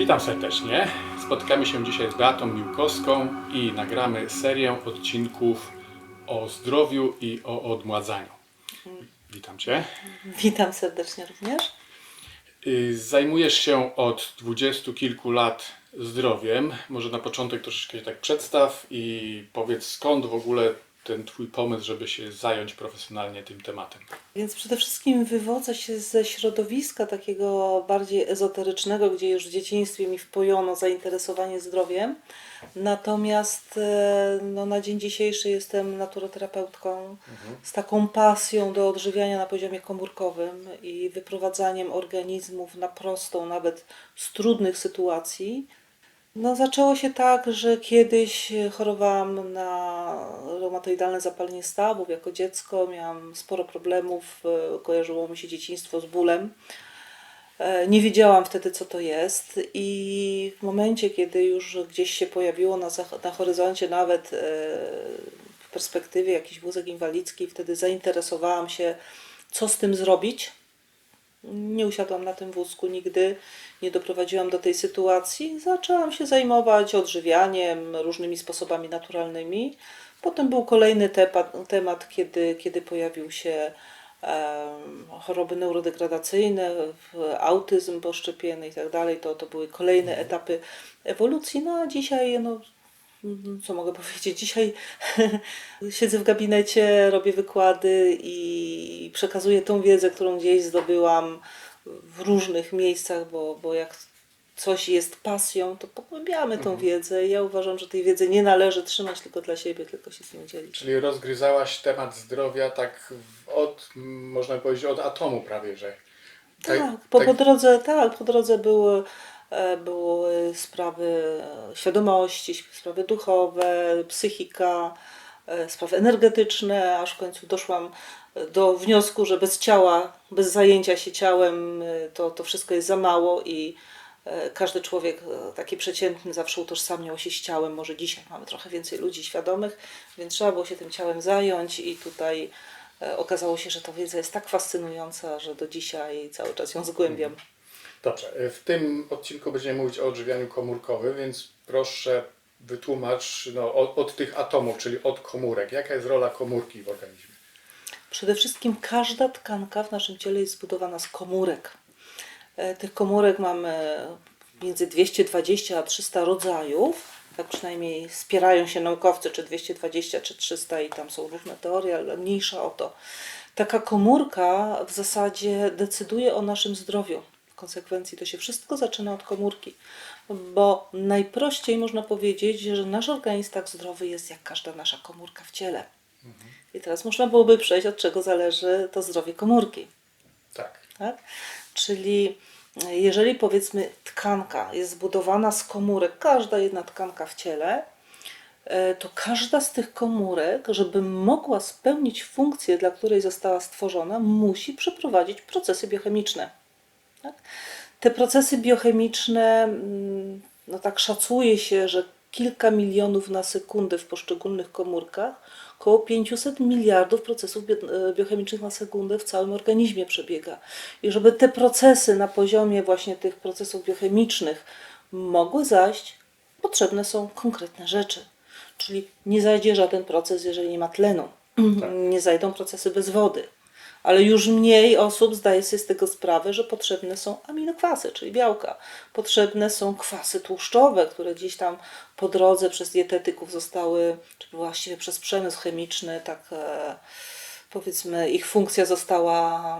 Witam serdecznie. Spotykamy się dzisiaj z Beatą Miłkowską i nagramy serię odcinków o zdrowiu i o odmładzaniu. Witam Cię. Witam serdecznie również. Y, Zajmujesz się od dwudziestu kilku lat zdrowiem. Może na początek troszeczkę się tak przedstaw i powiedz skąd w ogóle ten Twój pomysł, żeby się zająć profesjonalnie tym tematem. Więc przede wszystkim wywodzę się ze środowiska takiego bardziej ezoterycznego, gdzie już w dzieciństwie mi wpojono zainteresowanie zdrowiem. Natomiast e, no, na dzień dzisiejszy jestem naturoterapeutką z taką pasją do odżywiania na poziomie komórkowym i wyprowadzaniem organizmów na prostą, nawet z trudnych sytuacji. No, zaczęło się tak, że kiedyś chorowałam na reumatoidalne zapalenie stawów jako dziecko. Miałam sporo problemów, e, kojarzyło mi się dzieciństwo z bólem. E, Nie wiedziałam wtedy, co to jest, i w momencie, kiedy już gdzieś się pojawiło na, na horyzoncie nawet e, w perspektywie jakiś wózek inwalidzki, wtedy zainteresowałam się, co z tym zrobić. Nie usiadłam na tym wózku nigdy, nie doprowadziłam do tej sytuacji. Zaczęłam się zajmować odżywianiem, różnymi sposobami naturalnymi. Potem był kolejny temat, temat kiedy, kiedy pojawił się choroby neurodegradacyjne, autyzm poszczepienny i tak dalej. To, to były kolejne etapy ewolucji. No a dzisiaj, no, co mogę powiedzieć? Dzisiaj siedzę w gabinecie, robię wykłady i przekazuję tą wiedzę, którą gdzieś zdobyłam w różnych miejscach, bo, bo jak coś jest pasją, to pogłębiamy tą wiedzę. I ja uważam, że tej wiedzy nie należy trzymać tylko dla siebie, tylko się z nią dzielić. Czyli rozgryzałaś temat zdrowia tak od, można powiedzieć, od atomu prawie, że. Tak, po, po drodze, tak, po drodze były, były sprawy e, świadomości, sprawy duchowe, psychika, e, sprawy energetyczne, aż w końcu doszłam e, do wniosku, że bez ciała, bez zajęcia się ciałem, e, to, to wszystko jest za mało i e, każdy człowiek e, taki przeciętny zawsze utożsamiał się z ciałem. Może dzisiaj mamy trochę więcej ludzi świadomych, więc trzeba było się tym ciałem zająć i tutaj e, okazało się, że ta wiedza jest tak fascynująca, że do dzisiaj cały czas ją zgłębiam. Dobrze, y, w tym odcinku będziemy mówić o odżywianiu komórkowym, więc proszę wytłumacz no, od, od tych atomów, czyli od komórek. Jaka jest rola komórki w organizmie? Przede wszystkim każda tkanka w naszym ciele jest zbudowana z komórek. E, Tych komórek mamy między 220 a 300 rodzajów. Tak przynajmniej spierają się naukowcy, czy 220, czy 300 i tam są różne teorie, ale mniejsza o to. Taka komórka w zasadzie decyduje o naszym zdrowiu. Konsekwencji to się wszystko zaczyna od komórki, bo najprościej można powiedzieć, że nasz organizm tak zdrowy jest jak każda nasza komórka w ciele. I teraz można byłoby przejść, od czego zależy to zdrowie komórki. Tak. Tak? Czyli e, jeżeli powiedzmy tkanka jest zbudowana z komórek, każda jedna tkanka w ciele, e, to każda z tych komórek, żeby mogła spełnić funkcję, dla której została stworzona, musi przeprowadzić procesy biochemiczne. Tak? Te procesy biochemiczne, mm, no tak szacuje się, że kilka milionów na sekundę w poszczególnych komórkach, około 500 miliardów procesów e, biochemicznych na sekundę w całym organizmie przebiega. I żeby te procesy na poziomie właśnie tych procesów biochemicznych mogły zajść, potrzebne są konkretne rzeczy. Czyli nie zajdzie żaden proces, jeżeli nie ma tlenu. Nie zajdą procesy bez wody. Ale już mniej osób zdaje sobie z tego sprawę, że potrzebne są aminokwasy, czyli białka. Potrzebne są kwasy tłuszczowe, które gdzieś tam po drodze przez dietetyków zostały, czy właściwie przez przemysł chemiczny, tak e, powiedzmy, ich funkcja została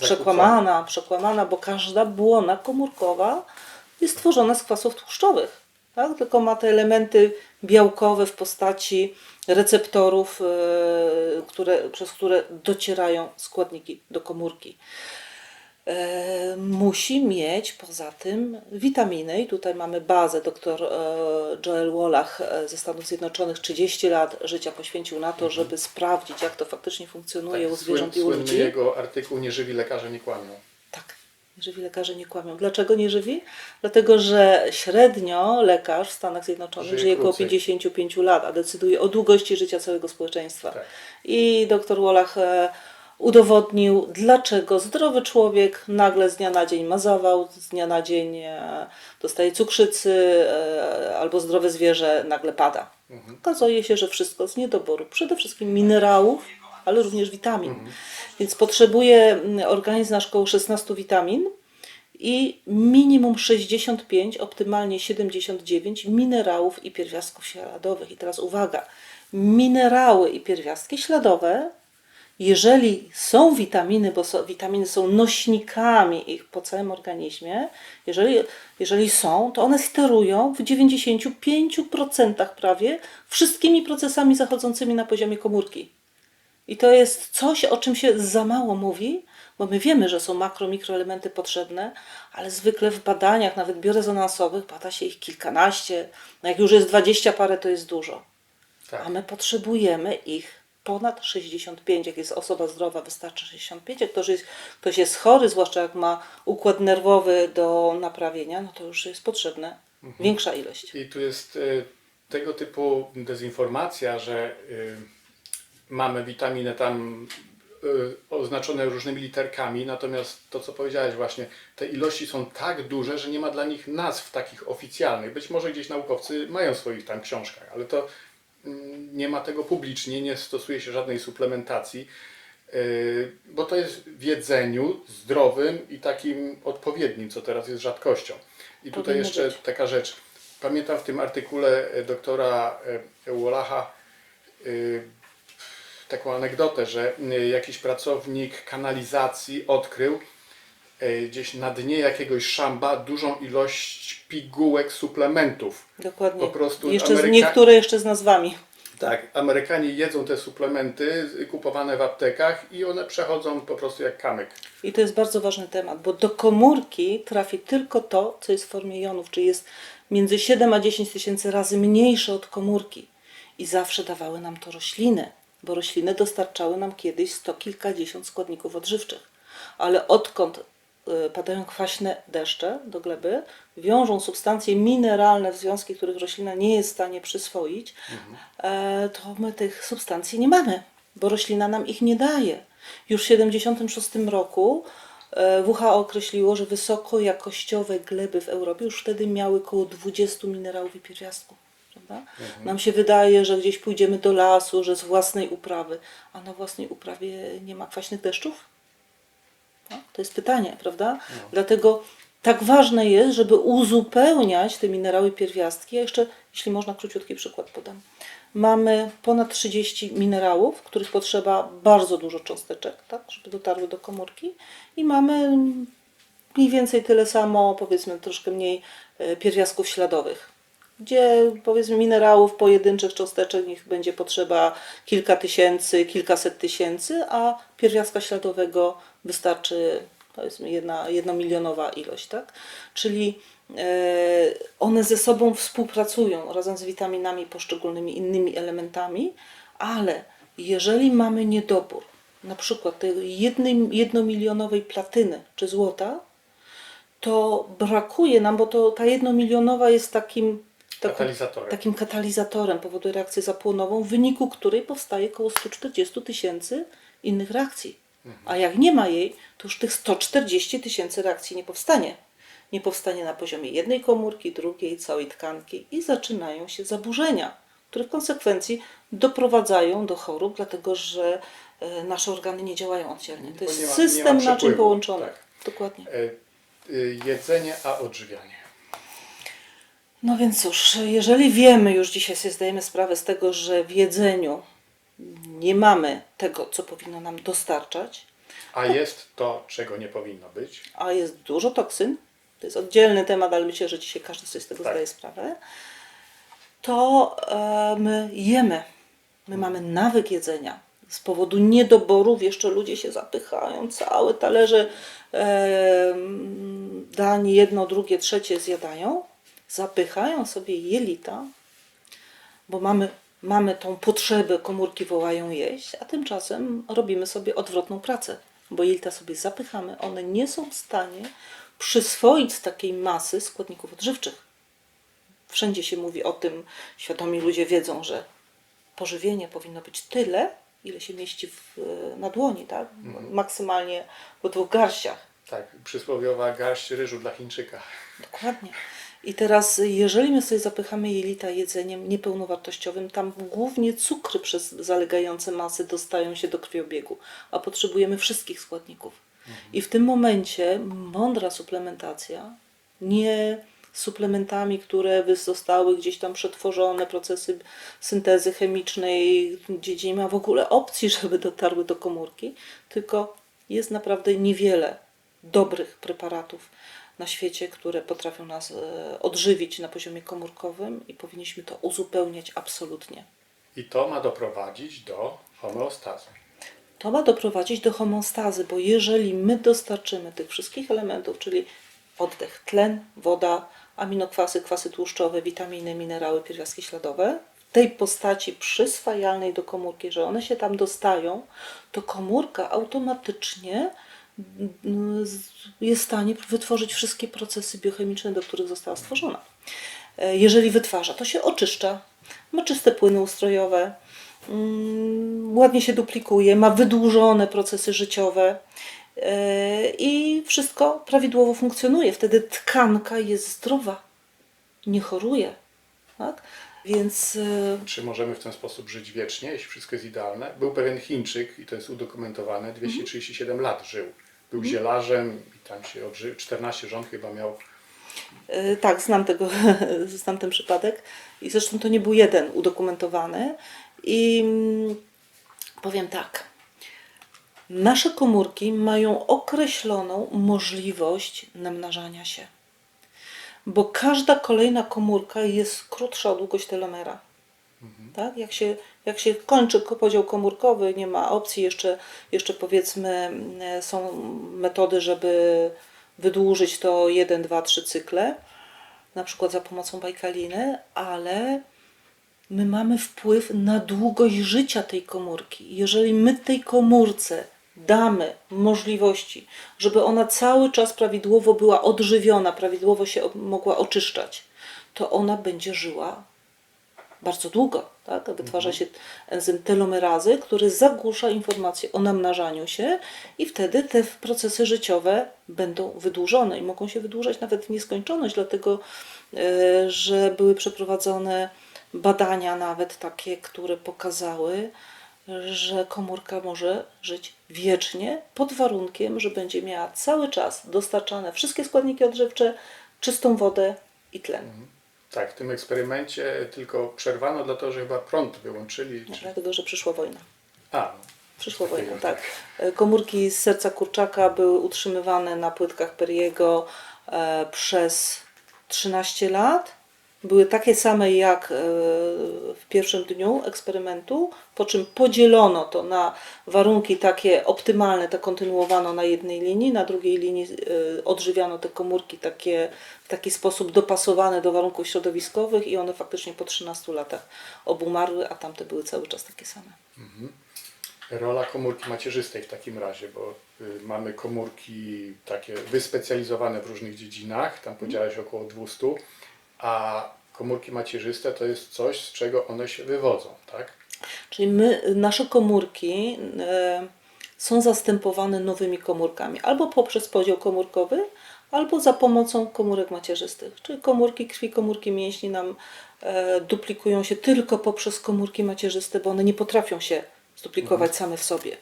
przekłamana, przekłamana, bo każda błona komórkowa jest tworzona z kwasów tłuszczowych. Tak? Tylko ma te elementy białkowe w postaci receptorów, e, które, przez które docierają składniki do komórki. E, musi mieć poza tym witaminy i tutaj mamy bazę. Dr e, Joel Wallach ze Stanów Zjednoczonych 30 lat życia poświęcił na to, żeby sprawdzić, jak to faktycznie funkcjonuje u zwierząt i u ludzi. jego artykuł Nieżywi lekarze nie kłamią. Tak, nieżywi lekarze nie kłamią. Dlaczego nieżywi? Dlatego, że średnio lekarz w Stanach Zjednoczonych Żyje żyje około krócej. 55 lat, a decyduje o długości życia całego społeczeństwa. Tak. I dr Wallach e, udowodnił, dlaczego zdrowy człowiek nagle z dnia na dzień ma zawał, z dnia na dzień e, dostaje cukrzycy, e, albo zdrowe zwierzę nagle pada. Okazuje się, że wszystko z niedoboru przede wszystkim minerałów, ale również witamin. Więc potrzebuje mm, organizm nasz około 16 witamin i minimum 65, optymalnie 79 minerałów i pierwiastków śladowych. I teraz uwaga, minerały i pierwiastki śladowe, jeżeli są witaminy, bo są, witaminy są nośnikami ich po całym organizmie, jeżeli, jeżeli są, to one sterują w 95% prawie wszystkimi procesami zachodzącymi na poziomie komórki. I to jest coś, o czym się za mało mówi, bo my wiemy, że są makro, mikroelementy potrzebne, ale zwykle w badaniach, nawet biorezonansowych, bada się ich kilkanaście. No jak już jest dwadzieścia parę, to jest dużo. Tak. A my potrzebujemy ich ponad 65. Jak jest osoba zdrowa, wystarczy 65. Jak ktoś jest, ktoś jest chory, zwłaszcza jak ma układ nerwowy do naprawienia, no to już jest potrzebna większa ilość. I tu jest y, tego typu dezinformacja, że y, mamy witaminę tam y, oznaczone różnymi literkami, natomiast to, co powiedziałeś właśnie, te ilości są tak duże, że nie ma dla nich nazw takich oficjalnych. Być może gdzieś naukowcy mają w swoich tam książkach, ale to mm, nie ma tego publicznie, nie stosuje się żadnej suplementacji, y, bo to jest w jedzeniu zdrowym i takim odpowiednim, co teraz jest rzadkością. I tutaj jeszcze być. taka rzecz. Pamiętam w tym artykule doktora e, Wallacha y, taką anegdotę, że y, jakiś pracownik kanalizacji odkrył y, gdzieś na dnie jakiegoś szamba dużą ilość pigułek suplementów. Dokładnie. Po prostu jeszcze Ameryka- niektóre jeszcze z nazwami. Tak, Amerykanie jedzą te suplementy kupowane w aptekach i one przechodzą po prostu jak kamyk. I to jest bardzo ważny temat, bo do komórki trafi tylko to, co jest w formie jonów, czyli jest między 7 a 10 tysięcy razy mniejsze od komórki. I zawsze dawały nam to rośliny, bo rośliny dostarczały nam kiedyś sto kilkadziesiąt składników odżywczych. Ale odkąd y, padają kwaśne deszcze do gleby, wiążą substancje mineralne w związki, których roślina nie jest w stanie przyswoić, e, to my tych substancji nie mamy, bo roślina nam ich nie daje. Już w 1976 roku e, WHO określiło, że wysokojakościowe gleby w Europie już wtedy miały około 20 minerałów i pierwiastków. Prawda? Nam się wydaje, że gdzieś pójdziemy do lasu, że z własnej uprawy, a na własnej uprawie nie ma kwaśnych deszczów? No, to jest pytanie, prawda? Dlatego tak ważne jest, żeby uzupełniać te minerały pierwiastki. Ja jeszcze, jeśli można, króciutki przykład podam. Mamy ponad 30 minerałów, których potrzeba bardzo dużo cząsteczek, tak, żeby dotarły do komórki. I mamy mniej więcej tyle samo, powiedzmy troszkę mniej e, pierwiastków śladowych. Gdzie powiedzmy minerałów pojedynczych cząsteczek niech będzie potrzeba kilka tysięcy, kilkaset tysięcy, a pierwiastka śladowego wystarczy powiedzmy jedna, jednomilionowa ilość, tak? Czyli e, one ze sobą współpracują razem z witaminami, poszczególnymi innymi elementami, ale jeżeli mamy niedobór, na przykład tej jednej, jednomilionowej platyny czy złota, to brakuje nam, bo to ta jednomilionowa jest takim, taką, Katalizatorem. takim katalizatorem, powoduje reakcję zapłonową, w wyniku której powstaje około 140 tysięcy innych reakcji. A jak nie ma jej, to już tych 140 tysięcy reakcji nie powstanie. Nie powstanie na poziomie jednej komórki, drugiej, całej tkanki i zaczynają się zaburzenia, które w konsekwencji doprowadzają do chorób, dlatego że e, nasze organy nie działają oddzielnie. To jest ma- system naczyń połączonych. tak. Dokładnie. E, y, Jedzenie, a odżywianie. No więc cóż, jeżeli wiemy już dzisiaj sobie zdajemy sprawę z tego, że w jedzeniu nie mamy tego, co powinno nam dostarczać, A jest to, czego nie powinno być. a jest dużo toksyn, to jest oddzielny temat, ale myślę, że dzisiaj każdy sobie z tego Tak. zdaje sprawę, to e, my jemy. My mamy nawyk jedzenia. Z powodu niedoborów jeszcze ludzie się zapychają, całe talerze e, dań, jedno, drugie, trzecie zjadają, zapychają sobie jelita, bo mamy, mamy tą potrzebę, komórki wołają jeść, a tymczasem robimy sobie odwrotną pracę, bo jelita sobie zapychamy, one nie są w stanie przyswoić z takiej masy składników odżywczych. Wszędzie się mówi o tym, świadomi ludzie wiedzą, że pożywienie powinno być tyle, ile się mieści w, na dłoni, tak? Maksymalnie po dwóch garściach. Tak, przysłowiowa garść ryżu dla Chińczyka. Dokładnie. I teraz, jeżeli my sobie zapychamy jelita jedzeniem niepełnowartościowym, tam głównie cukry przez zalegające masy dostają się do krwiobiegu, a potrzebujemy wszystkich składników. I w tym momencie mądra suplementacja, nie suplementami, które zostały gdzieś tam przetworzone, procesy syntezy chemicznej, gdzie nie ma w ogóle opcji, żeby dotarły do komórki, tylko jest naprawdę niewiele dobrych preparatów na świecie, które potrafią nas e, odżywić na poziomie komórkowym i powinniśmy to uzupełniać absolutnie. I to ma doprowadzić do homeostazy. To ma doprowadzić do homeostazy, bo jeżeli my dostarczymy tych wszystkich elementów, czyli oddech, tlen, woda, aminokwasy, kwasy tłuszczowe, witaminy, minerały, pierwiastki śladowe, w tej postaci przyswajalnej do komórki, że one się tam dostają, to komórka automatycznie jest w stanie wytworzyć wszystkie procesy biochemiczne, do których została stworzona. E, Jeżeli wytwarza, to się oczyszcza, ma czyste płyny ustrojowe, mm, ładnie się duplikuje, ma wydłużone procesy życiowe e, i wszystko prawidłowo funkcjonuje. Wtedy tkanka jest zdrowa, nie choruje. Tak? Więc e, Czy możemy w ten sposób żyć wiecznie, jeśli wszystko jest idealne? Był pewien Chińczyk, i to jest udokumentowane, 237 lat żył. Był zielarzem i tam się odżył, 14 rząd chyba miał. E, Tak, znam, tego, znam ten przypadek i zresztą to nie był jeden udokumentowany. I mm, powiem tak, nasze komórki mają określoną możliwość namnażania się, bo każda kolejna komórka jest krótsza o długość telomera. Tak? Jak, się, jak się kończy ko- podział komórkowy, nie ma opcji, jeszcze, jeszcze powiedzmy mm, są metody, żeby wydłużyć to 1, 2, 3 cykle, na przykład za pomocą bajkaliny, ale my mamy wpływ na długość życia tej komórki. Jeżeli my tej komórce damy możliwości, żeby ona cały czas prawidłowo była odżywiona, prawidłowo się mogła oczyszczać, to ona będzie żyła bardzo długo. Tak? Wytwarza się enzym telomerazy, który zagłusza informacje o namnażaniu się i wtedy te procesy życiowe będą wydłużone i mogą się wydłużać nawet w nieskończoność, dlatego e, że były przeprowadzone badania nawet takie, które pokazały, że komórka może żyć wiecznie pod warunkiem, że będzie miała cały czas dostarczane wszystkie składniki odżywcze, czystą wodę i tlen. Tak, w tym eksperymencie tylko przerwano dlatego, że chyba prąd wyłączyli. Czy... Dlatego, że przyszła wojna. A, Przyszła Takiego, wojna, tak. E, Komórki z serca kurczaka były utrzymywane na płytkach Periego e, przez 13 lat. Były takie same jak e, w pierwszym dniu eksperymentu, po czym podzielono to na warunki takie optymalne, to kontynuowano na jednej linii, na drugiej linii e, odżywiano te komórki takie, w taki sposób dopasowane do warunków środowiskowych i one faktycznie po 13 latach obumarły, a tamte były cały czas takie same. rola komórki macierzystej w takim razie, bo y, mamy komórki takie wyspecjalizowane w różnych dziedzinach, tam się około 200, a komórki macierzyste to jest coś, z czego one się wywodzą, tak? Czyli my, nasze komórki e, są zastępowane nowymi komórkami, albo poprzez podział komórkowy, albo za pomocą komórek macierzystych. Czyli komórki krwi, komórki mięśni nam e, duplikują się tylko poprzez komórki macierzyste, bo one nie potrafią się zduplikować same w sobie.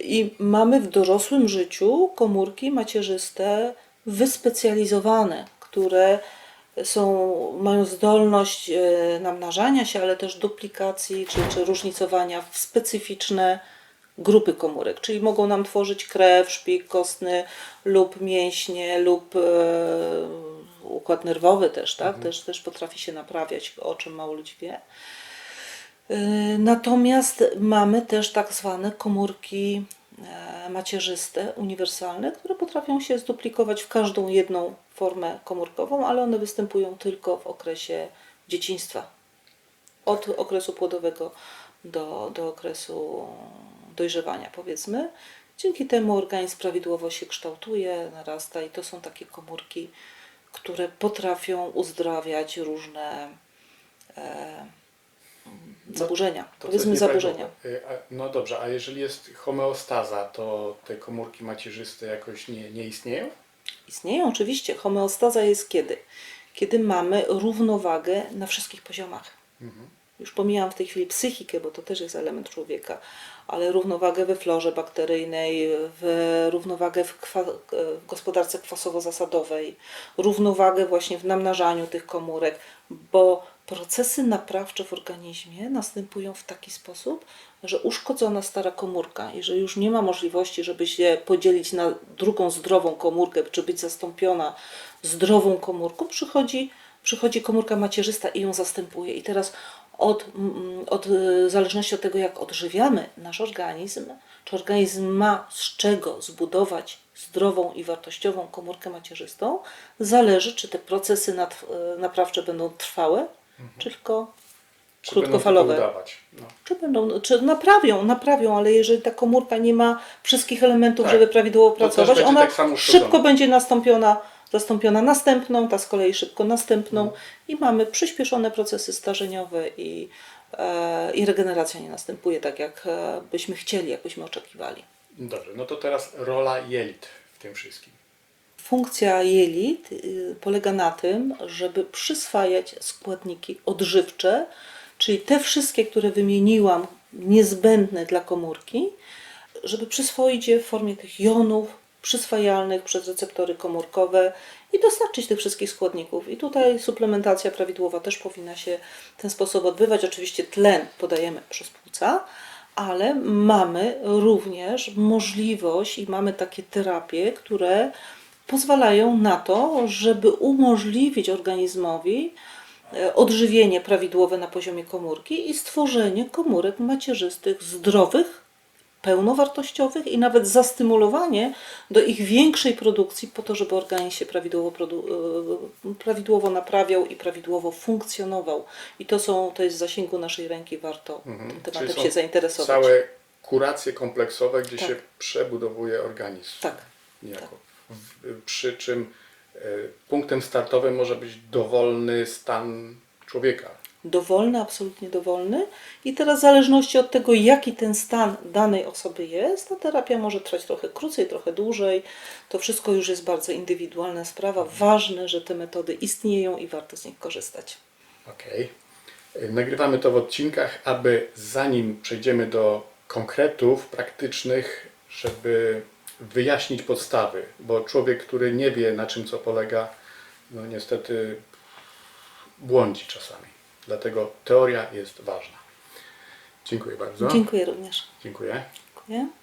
I mamy w dorosłym życiu komórki macierzyste wyspecjalizowane, które są, mają zdolność e, namnażania się, ale też duplikacji czy, czy różnicowania w specyficzne grupy komórek, czyli mogą nam tworzyć krew, szpik kostny lub mięśnie lub e, układ nerwowy też, tak? Też, też potrafi się naprawiać, o czym mało ludzi wie. E, Natomiast mamy też tak zwane komórki macierzyste, uniwersalne, które potrafią się zduplikować w każdą jedną formę komórkową, ale one występują tylko w okresie dzieciństwa. Od okresu płodowego do, do okresu dojrzewania, powiedzmy. Dzięki temu organizm prawidłowo się kształtuje, narasta i to są takie komórki, które potrafią uzdrawiać różne e, zaburzenia. To Powiedzmy zaburzenia. a- No dobrze, a jeżeli jest homeostaza, to te komórki macierzyste jakoś nie, nie istnieją? Istnieją oczywiście. Homeostaza jest kiedy? Kiedy mamy równowagę na wszystkich poziomach. Już pomijam w tej chwili psychikę, bo to też jest element człowieka, ale równowagę we florze bakteryjnej, w równowagę w, kwa, w gospodarce kwasowo-zasadowej, równowagę właśnie w namnażaniu tych komórek, bo procesy naprawcze w organizmie następują w taki sposób, że uszkodzona stara komórka, jeżeli już nie ma możliwości, żeby się podzielić na drugą zdrową komórkę, czy być zastąpiona zdrową komórką, przychodzi, przychodzi komórka macierzysta i ją zastępuje. I teraz od, mm, od, y, w zależności od tego, jak odżywiamy nasz organizm, czy organizm ma z czego zbudować zdrową i wartościową komórkę macierzystą, zależy, czy te procesy nad, y, naprawcze będą trwałe, czy tylko Czy Krótkofalowe. będą? No. czy będą, czy naprawią, naprawią, ale jeżeli ta komórka nie ma wszystkich elementów, Tak. żeby prawidłowo pracować, ona tak szybko będzie nastąpiona, zastąpiona następną, ta z kolei szybko następną Mhm. i mamy przyspieszone procesy starzeniowe i, e, i regeneracja nie następuje tak, jak e, byśmy chcieli, jak byśmy oczekiwali. Dobrze, no to teraz rola jelit w tym wszystkim. Funkcja jelit y, polega na tym, żeby przyswajać składniki odżywcze, czyli te wszystkie, które wymieniłam, niezbędne dla komórki, żeby przyswoić je w formie tych jonów przyswajalnych przez receptory komórkowe i dostarczyć tych wszystkich składników. I tutaj suplementacja prawidłowa też powinna się w ten sposób odbywać. Oczywiście tlen podajemy przez płuca, ale mamy również możliwość i mamy takie terapie, które pozwalają na to, żeby umożliwić organizmowi e, odżywienie prawidłowe na poziomie komórki i stworzenie komórek macierzystych zdrowych, pełnowartościowych i nawet zastymulowanie do ich większej produkcji po to, żeby organizm się prawidłowo, e, prawidłowo naprawiał i prawidłowo funkcjonował. I to są, to jest w zasięgu naszej ręki, warto tym Mhm. Czyli tematem się zainteresować. Całe kuracje kompleksowe, gdzie Tak. się przebudowuje organizm. Tak. Niejako. W, przy czym e, punktem startowym może być dowolny stan człowieka. dowolny, absolutnie dowolny. I teraz w zależności od tego, jaki ten stan danej osoby jest, ta terapia może trwać trochę krócej, trochę dłużej. To wszystko już jest bardzo indywidualna sprawa. Ważne, że te metody istnieją i warto z nich korzystać. Okej. E, Nagrywamy to w odcinkach, aby zanim przejdziemy do konkretów praktycznych, żeby wyjaśnić podstawy, bo człowiek, który nie wie na czym co polega, no niestety błądzi czasami. Dlatego teoria jest ważna. Dziękuję bardzo. Dziękuję również. Dziękuję. Dziękuję.